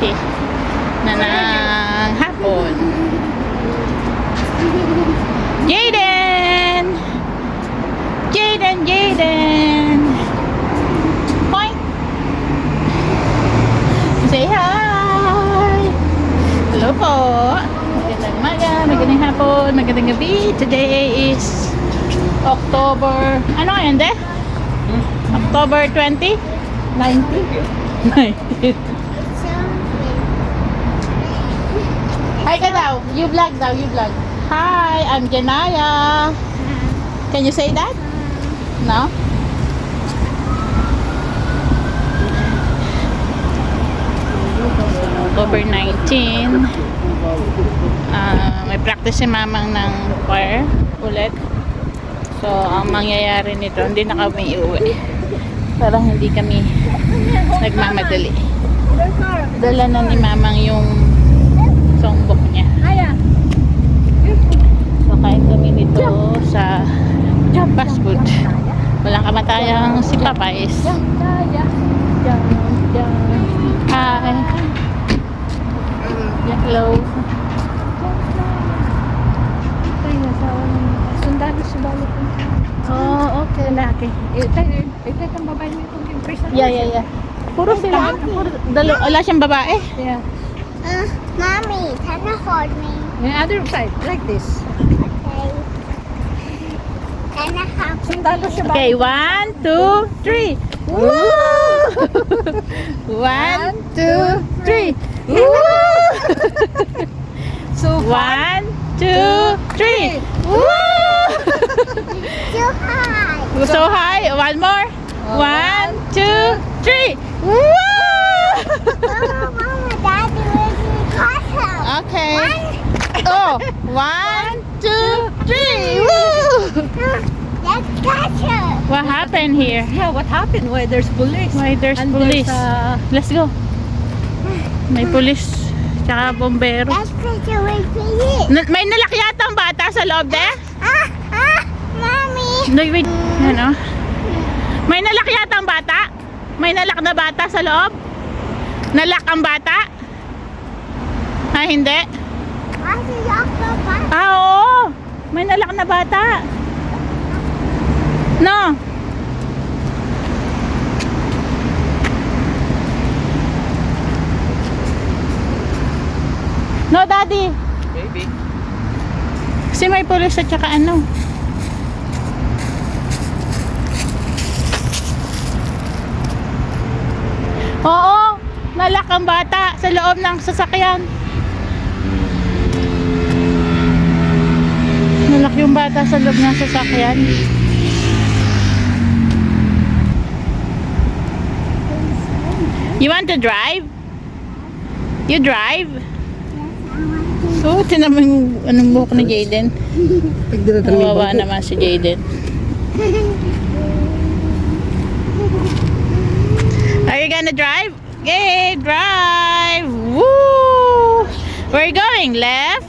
in church. It's 12.30 na ng hapon. Jaden! Jaden, Jaden! Point! Say hi! Hello po! Magandang umaga, magandang hapon, magandang gabi. Today is October, ano ngayon de? October 20? 19? 19. Hi ka daw. You vlog daw, you vlog. Hi, I'm Janaya. Can you say that? No? October 19. Ah, may practice si mamang ng choir ulit. So, ang mangyayari nito, hindi na kami iuwi. Para hindi kami nagmamadali. Dala na ni mamang yung songbook niya. So, kain kami nito sa fast food. Walang kamatayang si Papay's. Hi. Yeah, hello. Sundalo sa balik. Oh, okay. Lalaki. Eh, tayo kang babae impresa. Yeah, yeah, yeah. Puro sila. Puro, dalo, wala siyang babae. Yeah. Mommy, can hold me? The other side, like this. Okay. Can I have Sundalo siya ba? Okay, one, two, three. Woo! one, two, three. Woo! So, One, two, three. Woo! too high? so high. One more. Uh, one, two, three. Woo! Mama, mama, daddy, where's the okay. Oh, one, two, three. Woo! Let's castle. What happened here? yeah, what happened? Why there's police? Why there's And police? There's, uh, Let's go. May police. Tsaka bombero. Let's castle with me. Na- may nalakyatang bata sa loob de? Ah, ah, mommy. No, wait. Ano? May nalak yata ang bata? May nalak na bata sa loob? Nalak ang bata? Ha, hindi? What's the doctor back? Ah, oo. May nalak na bata. No. No, daddy. Baby. Kasi may pulis at saka ano. Oo, nalak ang bata sa loob ng sasakyan. Nalak yung bata sa loob ng sasakyan. You want to drive? You drive? So, mo yung anong buhok ni Jaden. Kawawa naman si Jaden. Are you gonna drive? Okay, drive! Woo! Where you going? Left?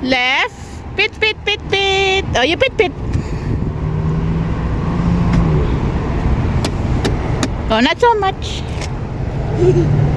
Left? Pit, pit, pit, pit! Oh, you pit, pit! Oh, not so much.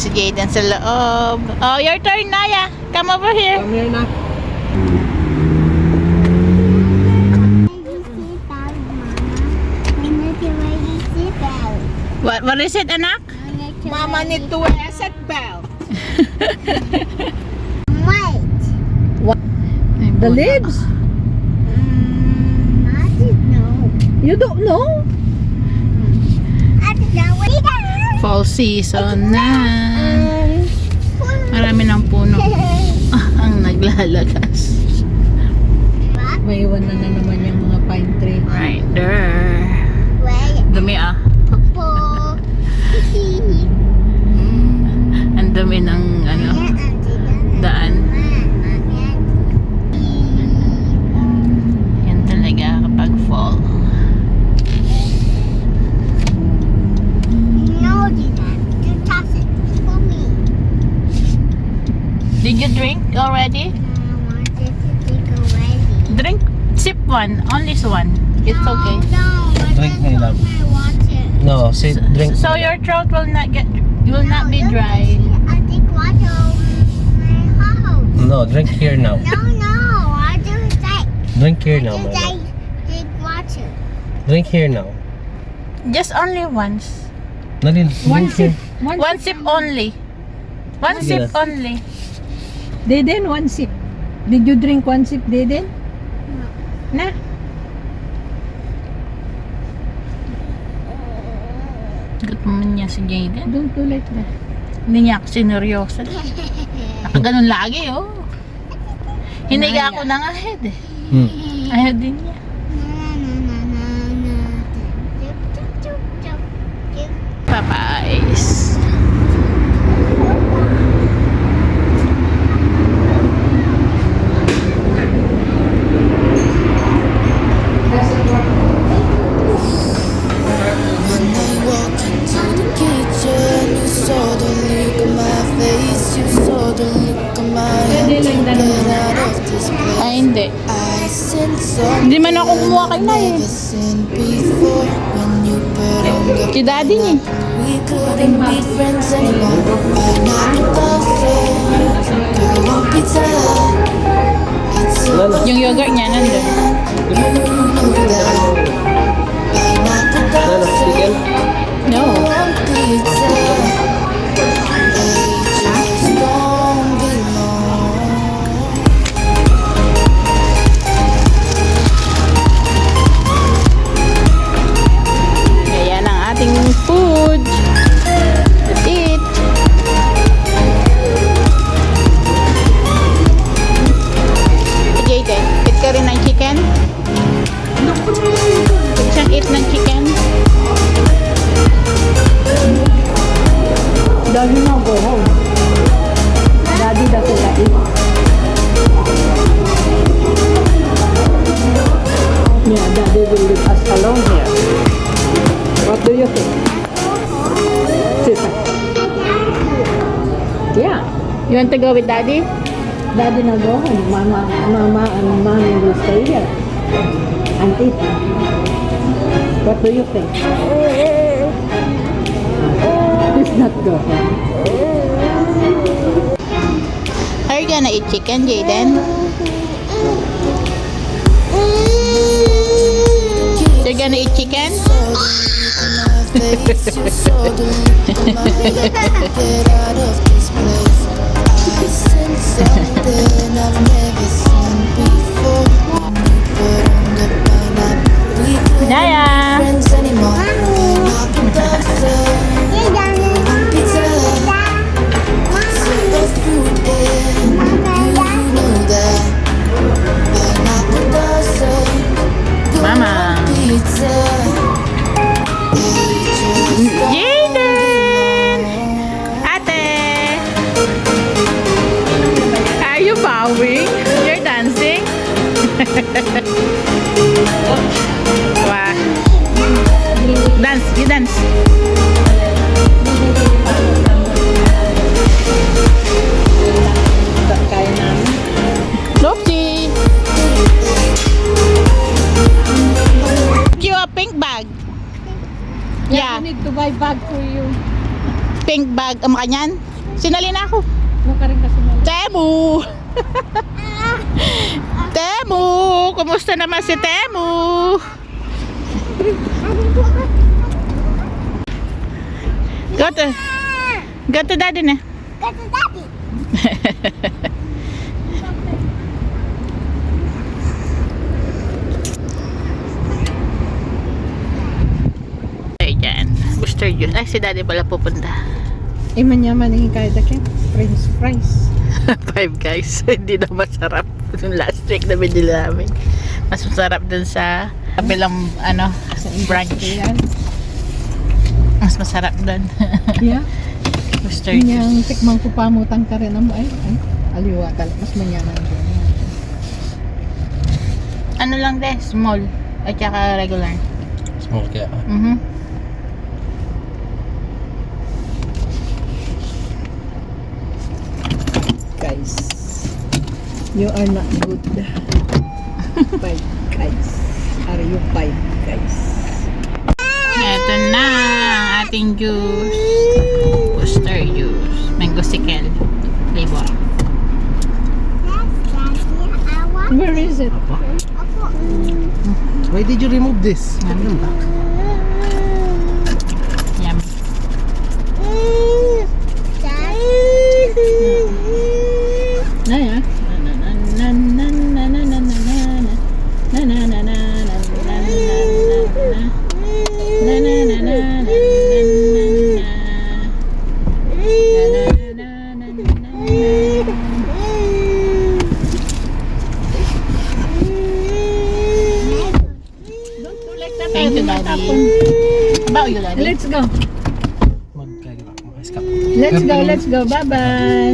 si Jaden sa loob. Oh, your turn, Naya. Come over here. Come here na. What, what is it, anak? Mama need to wear a seat belt. Wait. the lips? Mm, I don't know. You don't know? I don't know. Wait. Fall season na. Marami ng puno ang naglalagas. what? May iwan na na naman yung mga pine tree. Right there. Dumi ah. Ang dumi ng drink already? I want it to take already. Drink, sip one, only one. It's no, okay. No, I Drink just want my water. No, say drink. So your throat will not get, will not be dry. I think water my house. No, drink here now. No, no, I just like, Drink here I now, just mama. like drink water. Drink here now. Just only once. Dali, One sip. One, One sip only. One sip only. Deden, one sip. Did you drink one sip, Deden? Na. Good naman niya si Jaden. Don't do like that. Hindi niya ako sineryoso. Nakaganon lagi, oh. Hiniga ako ng ahead eh. Hmm. Ayaw din niya. Papayas. Ay, hindi. Hindi man ako kumuha kay Nay eh. Si daddy niya. Yung yogurt niya nandun. chicken? No. You want to go with daddy? Daddy now go home. Mama, Mama and Mommy will stay here and eat. What do you think? Please not go home. Are you gonna eat chicken, Jaden? You're gonna eat chicken? sense something I've bag. Ang kanyan. Sinali na ako. Rin kasi mo. Temu! Temu! Kumusta naman si Temu? Go to, go to daddy na. Got the daddy. Ay, dyan. Booster juice. Ay, si daddy pala pupunta. Eh, manyaman yung kaya dake. French fries. Five guys. Hindi na masarap. Yung last week na binili namin. Mas masarap dun sa kabilang ano, branch. Yan. Mas masarap doon. Yeah. Booster Yung juice. tikman ko pamutang ka rin mo. Ay, ay. Aliwa ka. Mas manyaman ko. Ano lang de, small. At saka regular. Small kaya. Mhm. Guys. You are not good. Five guys. Are you five guys? Ito na ang ating juice. Booster juice. Mango sickle. Flavor. Where is it? Why did you remove this? Yum. Yummy. Let's go. Bye-bye.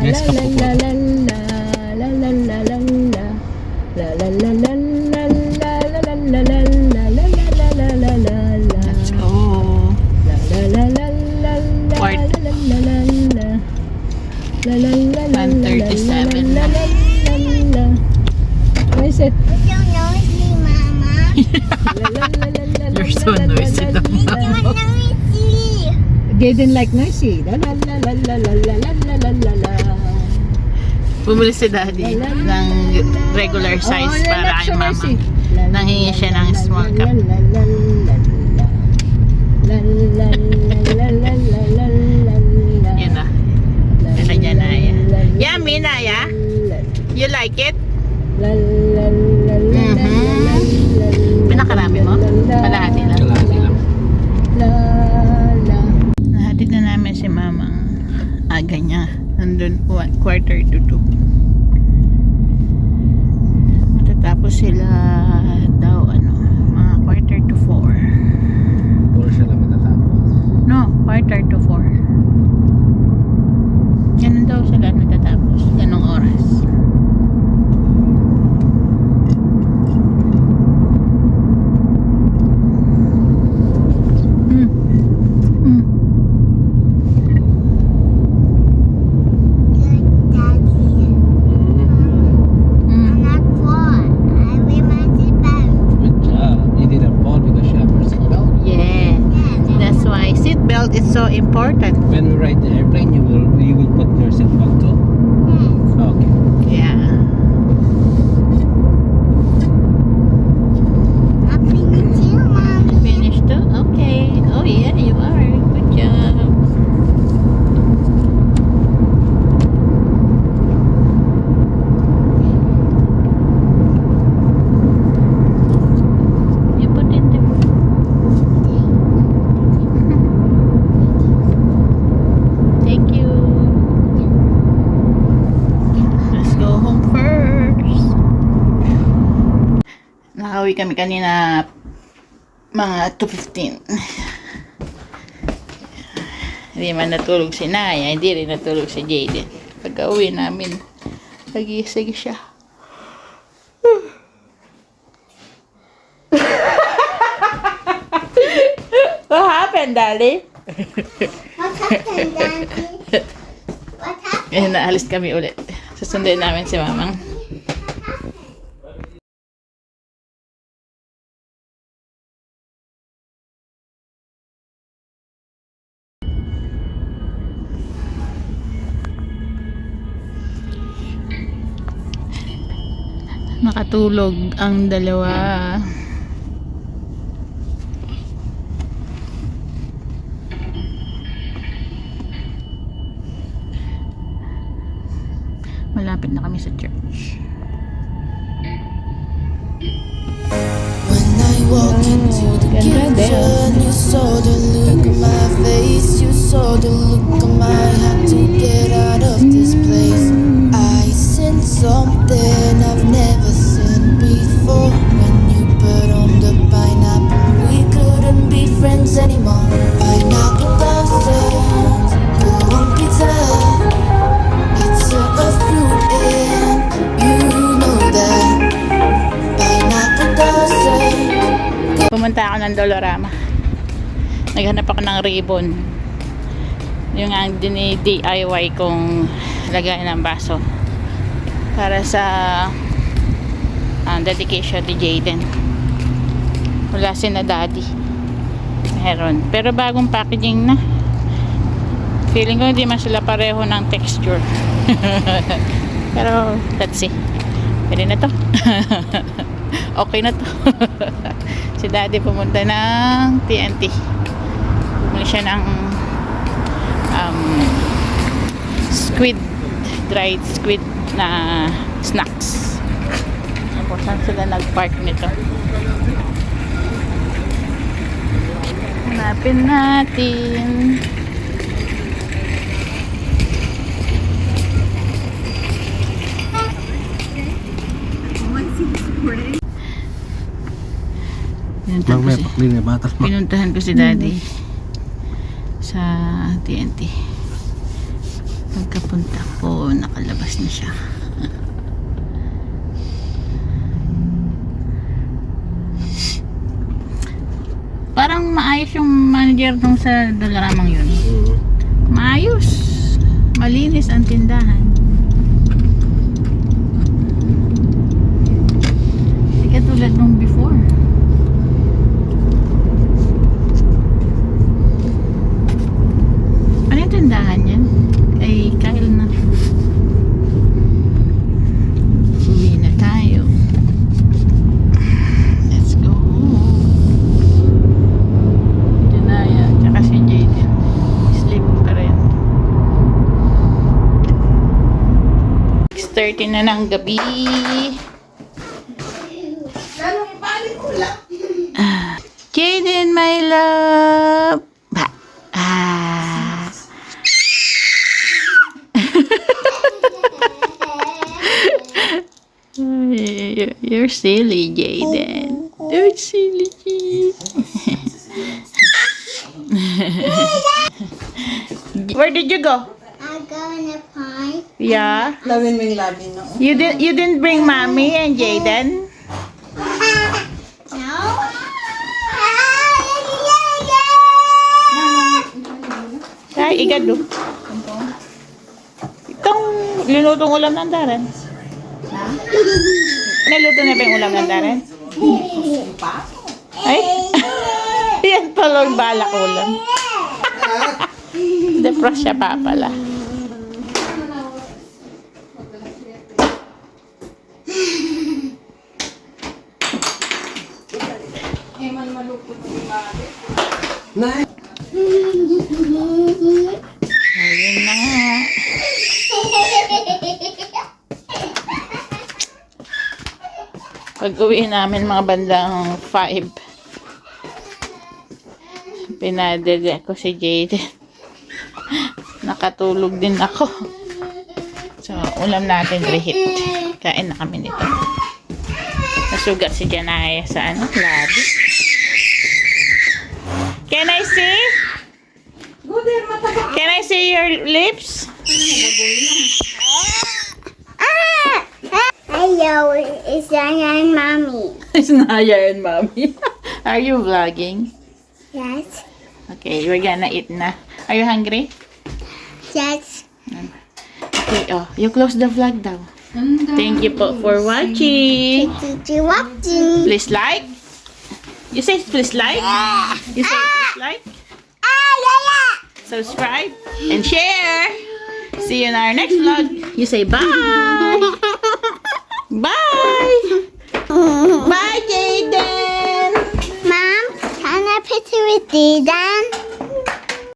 Yes, kapo You're so noisy, la la Dom. la. You're noisy. They didn't like noisy. La la la la la la la la la la la la. Bumili si Daddy ng regular size Oh, para kay Mama. Nanghingi siya ng small cup. Yun na. La Ito niya, Yummy, Naya. la. You like it? La la la yun, quarter to 2. Matatapos sila kami kanina mga 2.15. Hindi man natulog si Naya, hindi rin natulog si Jaden. Pagka uwi namin, nagising siya. What happened, Daddy? What happened, Daddy? What happened? Ngayon naalis kami ulit. Susunduin namin si Mamang. Nakatulog ang dalawa. Malapit na kami sa church. When I walk into the kitchen, you saw the look on my face, you saw the look on my had to get out of this place. I sensed something put on the pineapple. We couldn't be friends anymore. Pineapple buffet, going pizza. It's a fruit and you know that. Pineapple buffet. Pumunta ako ng Dolorama. Naghanap ako ng ribbon. Yung ang dini-DIY kong lagay ng baso. Para sa um, dedication ni Jaden. Wala si na daddy. Meron. Pero bagong packaging na. Feeling ko hindi man sila pareho ng texture. Pero, let's see. Pwede na to. okay na to. si daddy pumunta ng TNT. Bumili siya ng um, squid, dried squid na snacks. Tapos saan sila nag-park nito? Hanapin natin. Pinuntahan ko, si, pinuntahan ko si daddy sa TNT. Pagkapunta ko, nakalabas na siya. Parang maayos yung manager nung sa Dalaramang yun. Maayos. Malinis ang tindahan. Hindi katulad nung 6.30 na ng gabi. Jaden, my love. Ah. You're silly, Jaden. You're silly, Jaden. Where did you go? I'm going to find. Yeah. Lawin mo yung labi, no? You didn't you didn't bring mommy and Jaden? No? Ay, igado. Itong linutong ulam ng Darren. Niluto na ba yung ulam ng Darren? Ay? Yan pala yung balak ulam. Defrost siya pa pala. Pag uwi namin mga bandang 5, pinadede ko si Jaden. Nakatulog din ako. So, ulam natin reheat. Kain na kami nito. Nasugat si Janaya sa ano, labi. Can I see? Can I see your lips? Hello, it's Diana and Mommy. It's Naya and Mommy. Are you vlogging? Yes. Okay, we're gonna eat na. Are you hungry? Yes. Okay, oh, you close the vlog daw. Thank you po for watching. Did you watching? Please like. You say please like. You say please like. Ah, yeah, yeah. Subscribe and share. See you in our next vlog. You say bye. Bye. Bye, Jaden. Mom, can I picture with Dylan?